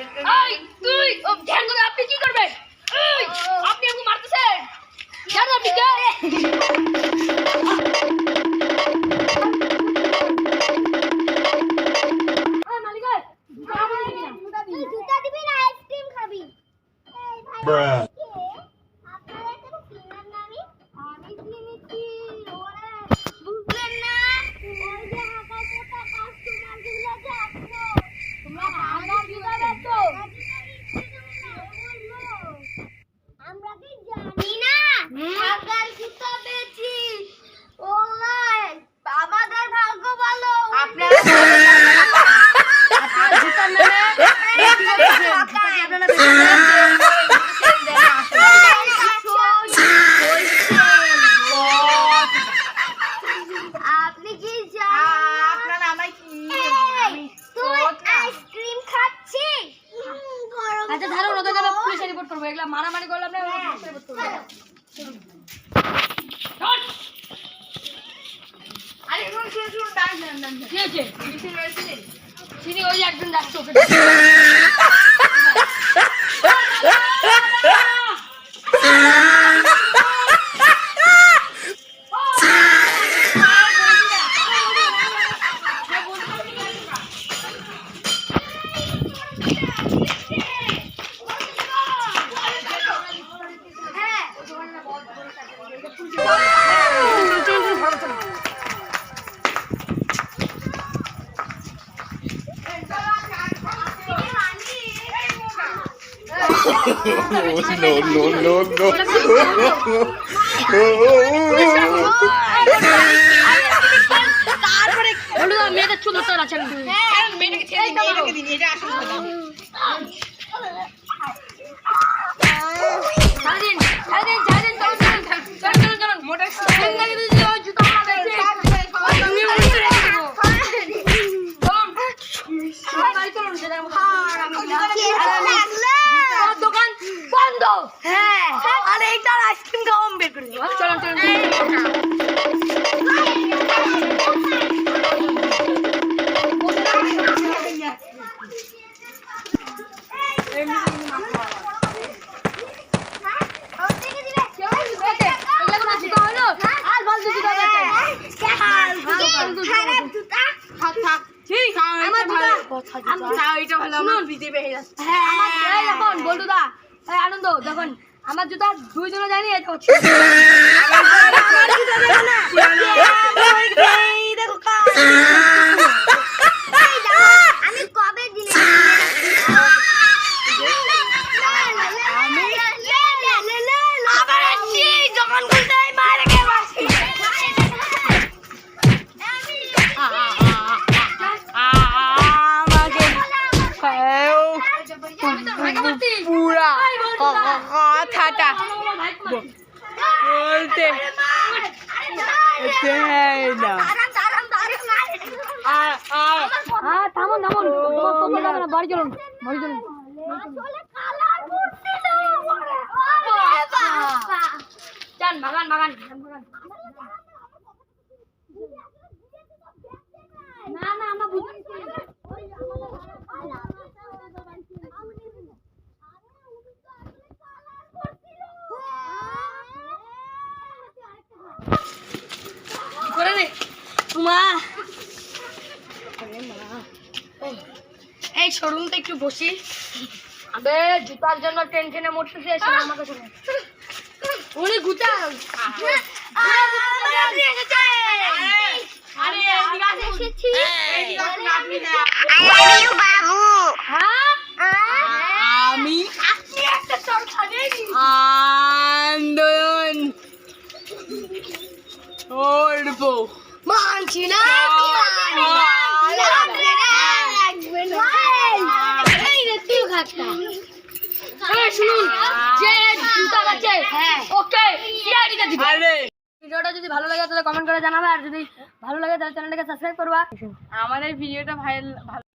এই তুই ও ধ্যান করে আপনি কি করবেন? এই আপনি আমাকে মারতেছেন। জানেন আপনি কে? এই মালিক এই, জুতা দিবি না। তুই জুতা দিবি না আইসক্রিম খাবি এই ভাই Bruh. কে আপনারা তো চিনেন না আমি আমি চিনেছি ওরা বুঝলেন না ওই যে হাঁকা পোতা কাস্টমারগুলো যে আসলো তোমরা আমার জুতা বেচো আমরা কি জানি না হাঁকার জুতা বেচি ওলাই আমাদের ভাগ্য ভালো আপনারা আপনারা জুতা মেরে এই কি করতেছেন? জুতা কি আপনারা আপনি কি জানেন আপনারা আমায় কি এই, তুই আইসক্রিম খাচ্ছি আচ্ছা ধরো ওদের জন্য পুলিশে রিপোর্ট করব। এগুলা মারামারি করলে আমরা পুলিশে রিপোর্ট করব। আরে শুন শুন শুন ডান্স ডান্স কি হয়েছিল চিনি ওই একজন যাচ্ছে ওকে no, no, no, তারপরে বলুন মেয়েদের চুল ধরতে আছে। মেয়েটাকে ছেড়ে দিন এটা আসল আইসক্রিম খাওয়া বের করে দেবো চলুন চলুন আর ফালতু আমার জুতা দুই এটা জানি আমার এই কথাটা বলতে হ্যাঁ থামুন থামুন। তোমার যাবে না বাড়ি চলুন বাড়ি চলুন। বাগান বাগান বাগান। না না আমরা বুঝেছি করে রে মা এই শোরুমটা একটু বসি আবে জুতার জন্য টেনশনে মরতেছে এসে আমার কাছে উনি গুতা আরে এদিকে আসুন। হ্যাঁ আমি আপনি একটা চর খাবেনি করব মানছি না। এই রে তুই খাচ্ছা এই শুনুন যে জুতা আছে ওকে সিআইডিতে দিবে আরে ভিডিওটা যদি ভালো লাগে তাহলে কমেন্ট করে জানাবে আর যদি ভালো লাগে তাহলে চ্যানেলটাকে সাবস্ক্রাইব করবা আমার এই ভিডিওটা ভাইরাল ভালো